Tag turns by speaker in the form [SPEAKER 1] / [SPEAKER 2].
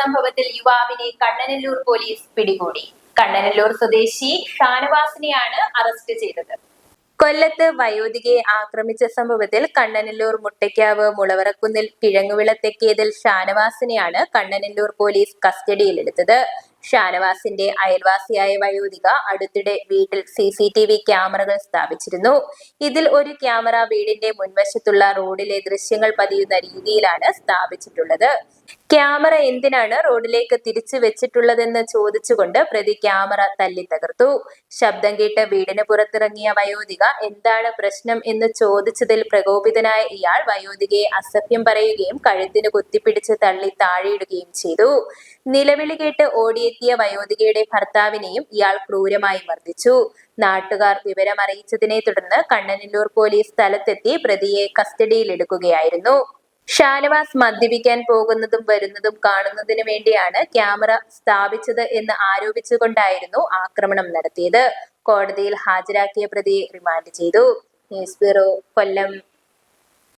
[SPEAKER 1] സംഭവത്തിൽ യുവാവിനെ കണ്ണനല്ലൂർ പോലീസ് പിടികൂടി. കണ്ണനല്ലൂർ സ്വദേശി ഷാനവാസിനെയാണ് അറസ്റ്റ് ചെയ്തത്. കൊല്ലത്ത് വയോധികയെ ആക്രമിച്ച സംഭവത്തിൽ കണ്ണനല്ലൂർ മുട്ടയ്ക്കാവ് മുളവറക്കുന്നിൽ കിഴങ്ങുവിള തെക്കേതിൽ ഷാനവാസിനെയാണ് കണ്ണനല്ലൂർ പോലീസ് കസ്റ്റഡിയിലെടുത്തത്. ഷാനവാസിന്റെ അയൽവാസിയായ വയോധിക അടുത്തിടെ വീട്ടിൽ സി സി ടി വി ക്യാമറകൾ സ്ഥാപിച്ചിരുന്നു. ഇതിൽ ഒരു ക്യാമറ വീടിന്റെ മുൻവശത്തുള്ള റോഡിലെ ദൃശ്യങ്ങൾ പതിയുന്ന രീതിയിലാണ് സ്ഥാപിച്ചിട്ടുള്ളത്. ക്യാമറ എന്തിനാണ് റോഡിലേക്ക് തിരിച്ചു വെച്ചിട്ടുള്ളതെന്ന് ചോദിച്ചുകൊണ്ട് പ്രതി ക്യാമറ തല്ലി തകർത്തു. ശബ്ദം കേട്ട് വീടിന് പുറത്തിറങ്ങിയ വയോധിക എന്താണ് പ്രശ്നം? എന്ന് ചോദിച്ചതിൽ പ്രകോപിതനായ ഇയാൾ വയോധികയെ അസഭ്യം പറയുകയും കഴുത്തിന് കുത്തിപ്പിടിച്ച് തള്ളി താഴെയിടുകയും ചെയ്തു. നിലവിളി കേട്ട് ഓടിയെത്തിയ വയോധികയുടെ ഭർത്താവിനെയും ഇയാൾ ക്രൂരമായി മർദ്ദിച്ചു. നാട്ടുകാർ വിവരമറിയിച്ചതിനെ തുടർന്ന് കണ്ണനല്ലൂർ പോലീസ് സ്ഥലത്തെത്തി പ്രതിയെ കസ്റ്റഡിയിലെടുക്കുകയായിരുന്നു. ഷാനവാസ് മദ്യപിക്കാൻ പോകുന്നതും വരുന്നതും കാണുന്നതിന് വേണ്ടിയാണ് ക്യാമറ സ്ഥാപിച്ചത് എന്ന് ആരോപിച്ചുകൊണ്ടായിരുന്നു ആക്രമണം നടത്തിയത്. കോടതിയിൽ ഹാജരാക്കിയ പ്രതിയെ റിമാൻഡ് ചെയ്തു. News bureau Kollam.